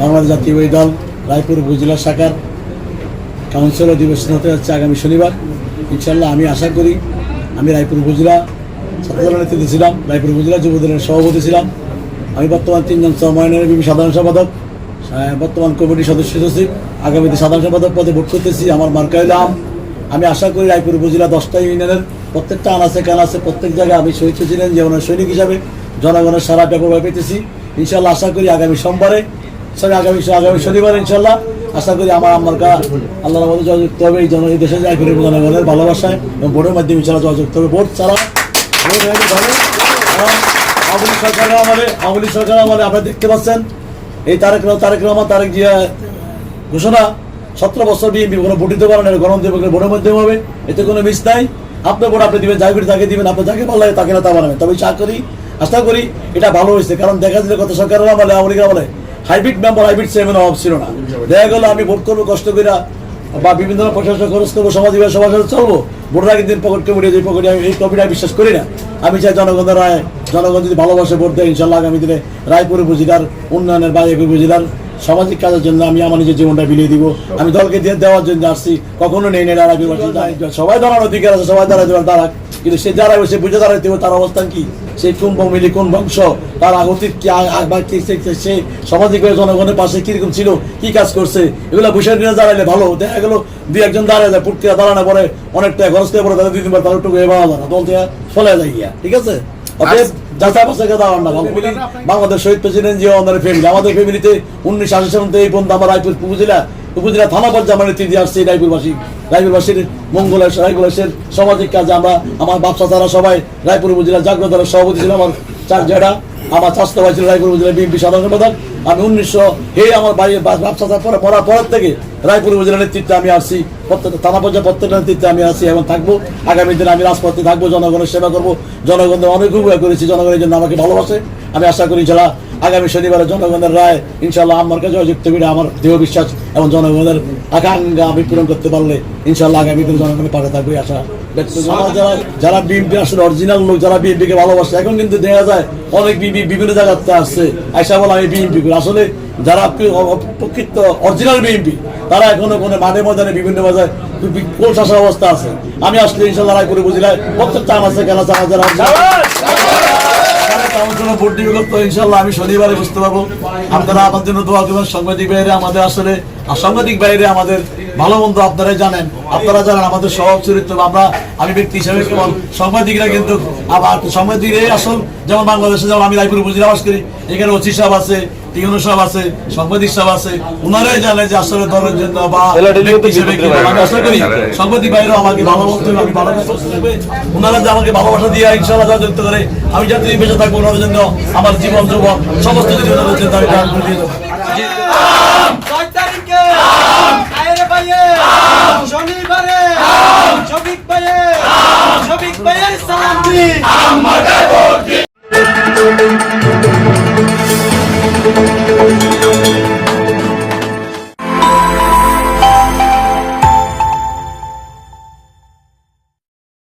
বাংলাদেশ জাতীয়বাদী দল, রায়পুর উপজেলা শাখার কাউন্সিল অধিবেশন হতে যাচ্ছে আগামী শনিবার। ইনশাল্লাহ আমি আশা করি আমি রায়পুর উপজেলা ছাত্রদলের নেতৃত্বে ছিলাম, রায়পুর উপজেলা যুবদলের সভাপতি ছিলাম। আমি বর্তমান তিনজন সমন্বয়ের বিবি সাধারণ সম্পাদক বর্তমান কমিটির সদস্য সচিব আগামীতে সাধারণ সম্পাদক পদে ভোট করতেছি, আমার মার্কা হইল আম। আশা করি রায়পুর উপজেলা দশটা ইউনিয়নের প্রত্যেকটা আনাচে কানাচে প্রত্যেক জায়গায় আমি শহীদ ছিলেন যেমন সৈনিক হিসাবে জনগণের সারা ব্যাপকভাবে পেতেছি। ইনশাল্লাহ আশা করি আগামী সোমবারে, সরি, আগামী আগামী শনিবার ইনশাল্লাহ আশা করি আমার আম্মারকা আল্লাহর মধ্যে যোগাযুক্ত হবে, এই জন এই দেশে যায় করে জনগণের ভালোবাসায় এবং ভোটের মাধ্যমে ইনশাল্লাহ যোগাযুক্ত হবে। ভোট ছাড়া ভোট হয়ে ভালো, কারণ আওয়ামী লীগ সরকারের আওয়ামী লীগ সরকারের আপনারা দেখতে পাচ্ছেন, এই তারেক তারেক রহমান, তারেক জিয়া ঘোষণা, সতেরো বছর বিএনপি কোনো ভোট দিতে পারেন না গণতন্ত্র ভোটের মাধ্যমে হবে, এতে কোনো মিস নাই। আপনার ভোট আপনি দিবেন, যাই তাকে দিবেন আপনার যাকে লাগে তাকে না তা বানাবেন। তবে চা করি আশা করি এটা ভালো হয়েছে, কারণ দেখা যাচ্ছে কত সরকারের আমলে, আওয়ামী লীগের আমলে হাইব্রিড মেম্বার হাইব্রিড চেয়ারম্যান অভাব ছিল না। দেখা গেলো আমি ভোট করব, কষ্ট করে বা বিভিন্ন ধরনের প্রশাসন খরচ করব সমাজ বিভাগ সবার চলবো, ভোটের আগের দিন পকেট কমিটি যে পকেটে আমি এই কমিটি আমি বিশ্বাস করি না। আমি চাই জনগণের রায়, জনগণ যদি ভালোবাসে ভোট দেয়, ইনশাল্লাহ আগামী দিনে রায়পুর উপজেলার উন্নয়নের বা এক উপজেলার সামাজিক কাজের জন্য আমি আমার নিজের জীবনটা বিলিয়ে দিব। আমি দলকে দিয়ে দেওয়ার জন্য আসছি, কখনো নেই নেই সবাই দাঁড়ানোর অধিকার আছে, সবাই দাঁড়াতে পারে দাঁড়াক। কিন্তু সে দাঁড়াবে সে বুঝে দাঁড়াইতে হবে তার অবস্থান কি? সেই কোন ফ্যামিলি কোন বংশ? তার আগতিক কি সে- সে জনগণের পাশে কীরকম ছিল? কি কাজ করছে? এগুলো বিষয় নিয়ে দাঁড়াইলে ভালো দেখা গেলো দুই একজন দাঁড়ায় যায় পুটকিরা দাঁড়ানো পরে অনেকটা খরচ করে পরে তাদের দুই তিনবার তাদের টুকু এবার না দল থেকে চলে যায় গিয়া। ঠিক আছে? অতএব যাচাই বাছাই করে দাঁড়ান না বাংলাদেশ শহীদ প্রেসিডেন্ট জিয়া আমাদের ফ্যামিলি আমাদের ফ্যামিলিতে উনিশশো আশি সাল থেকে এই পর্যন্ত আমার রায়পুর উপজেলা উপজেলা থানা পর্যায়ে আমার নেতৃত্বে আসছি, রায়পুরবাসী। রায়পুরবাসীর মঙ্গলের, রায়পুরবাসীর সামাজিক কাজে আমরা, আমার বাপসা তারা সবাই রায়পুর উপজেলা জাগ্রত সভাপতি ছিল আমার চার জেডা আমার স্বাস্থ্য ভাই ছিল রায়পুর উপজেলা বিএনপি সাধারণ সম্পাদক। আমি উনিশশো, এই আমার বাড়ি ব্যবসা পরে পড়ার পরের থেকে রায়পুর উপজেলা নেতৃত্বে আমি আসছি প্রত্যেকটা থানা পর্যায়ে প্রত্যেকটা নেতৃত্বে আমি আসছি এবং থাকব। আগামী দিনে আমি রাজপথে থাকব, জনগণের সেবা করব জনগণের অনেক উপকার করেছি, জনগণের জন্য আমাকে ভালোবাসে। আমি আশা করি, যারা আগামী শনিবারে জনগণের রায় ইনশাল্লাহ আমার কাছে জয়যুক্ত করে আমার দেহ বিশ্বাস এবং জনগণের আকাঙ্ক্ষা আমি পূরণ করতে পারলে ইনশাল্লাহ আগামী দিনে জনগণের পাশে থাকবে আশা যারা বিএনপি আসলে অরিজিনাল লোক যারা বিএনপি কে ভালোবাসে এখন কিন্তু দেখা যায় অনেক বিবি বিভিন্ন জায়গাতে আসছে। আইসা বলে আমি বিএনপি করি। আসলে যারা প্রকৃত অরিজিনাল বিএনপি তারা এখনও কোনো মাঠে ময়দানে বিভিন্ন বাজায় কোল শাসা অবস্থা আছে? আমি আসলে ইনশাল্লাহ রায় করে বুঝিলাই প্রত্যেকটা আছে খেলা চালা যারা আমি আপনারা সাংবাদিক বাইরে আমাদের ভালো মন্দ জানেন। আপনারা জানেন আমাদের স্বভাব চরিত্র, আমরা আমি ব্যক্তি হিসাবে সাংবাদিকরা কিন্তু আবার সাংবাদিকরাই আসল। যেমন বাংলাদেশে যেমন আমি রায়পুর উপজেলা বাস করি, এখানে ওসি সাহেব আছে টিউনো সাহেব আছে সাংবাদিক সাহেব আছে ওনারাই জানে যে আসলে দলের জন্য বা হিসেবে কি আমি আশা করি সাংবাদিক বাইরেও আমাকে ভালো বলতে হবে আমি ভালো করতে থাকবে ওনারা যে আমাকে ভালোবাসা দিয়ে ইনশাআল্লাহ যুক্ত করে আমি যাতে বেঁচে থাকব ওনাদের জন্য আমার জীবন যৌবন সমস্ত কিছু ওনাদের জন্য আমি দান করে দিয়ে দেবো। শনিবারে শফিক ভাইয়ে শফিক ভাইয়ের সালাম দিন